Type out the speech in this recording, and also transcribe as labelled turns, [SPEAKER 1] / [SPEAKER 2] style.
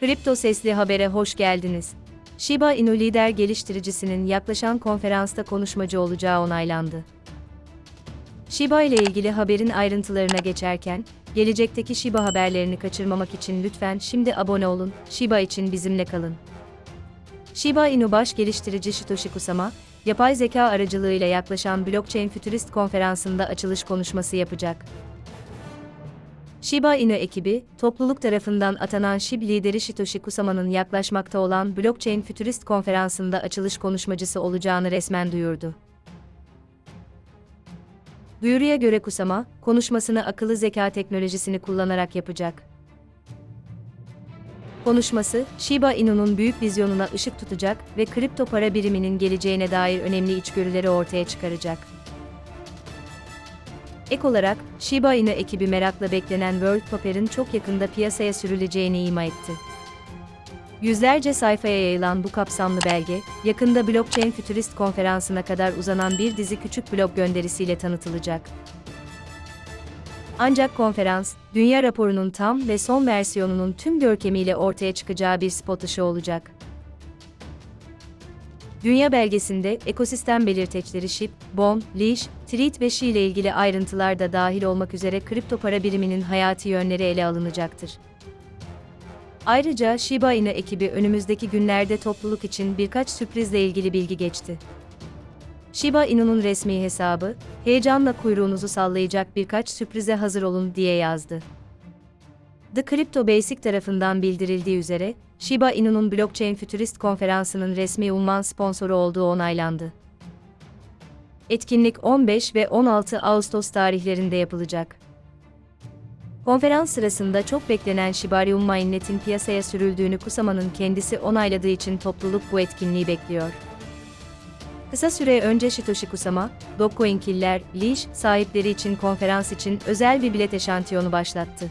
[SPEAKER 1] Kripto Sesli Haber'e hoş geldiniz. Shiba Inu lider geliştiricisinin yaklaşan konferansta konuşmacı olacağı onaylandı. Shiba ile ilgili haberin ayrıntılarına geçerken, gelecekteki Shiba haberlerini kaçırmamak için lütfen şimdi abone olun, Shiba için bizimle kalın. Shiba Inu baş geliştirici Satoshi Kusama, yapay zeka aracılığıyla yaklaşan Blockchain Futurist konferansında açılış konuşması yapacak. Shiba Inu ekibi, topluluk tarafından atanan SHIB lideri Satoshi Kusama'nın yaklaşmakta olan Blockchain Futurist konferansında açılış konuşmacısı olacağını resmen duyurdu. Duyuruya göre Kusama, konuşmasını akıllı zeka teknolojisini kullanarak yapacak. Konuşması, Shiba Inu'nun büyük vizyonuna ışık tutacak ve kripto para biriminin geleceğine dair önemli içgörüleri ortaya çıkaracak. Ek olarak, Shiba Inu ekibi merakla beklenen World Paper'ın çok yakında piyasaya sürüleceğini ima etti. Yüzlerce sayfaya yayılan bu kapsamlı belge, yakında Blockchain Futurist konferansına kadar uzanan bir dizi küçük blog gönderisiyle tanıtılacak. Ancak konferans, dünya raporunun tam ve son versiyonunun tüm görkemiyle ortaya çıkacağı bir spot ışığı olacak. Dünya belgesinde ekosistem belirteçleri SHIB, BON, Leash, Treat ve SHI ile ilgili ayrıntılar da dahil olmak üzere kripto para biriminin hayati yönleri ele alınacaktır. Ayrıca Shiba Inu ekibi önümüzdeki günlerde topluluk için birkaç sürprizle ilgili bilgi geçti. Shiba Inu'nun resmi hesabı, heyecanla kuyruğunuzu sallayacak birkaç sürprize hazır olun diye yazdı. The Crypto Basic tarafından bildirildiği üzere, Shiba Inu'nun Blockchain Futurist konferansının resmi unvan sponsoru olduğu onaylandı. Etkinlik 15 ve 16 Ağustos tarihlerinde yapılacak. Konferans sırasında çok beklenen Shibarium Mainnet'in piyasaya sürüldüğünü Kusama'nın kendisi onayladığı için topluluk bu etkinliği bekliyor. Kısa süre önce Satoshi Kusama, Dogecoin-killer, Leash sahipleri için konferans için özel bir bilet eşantiyonu başlattı.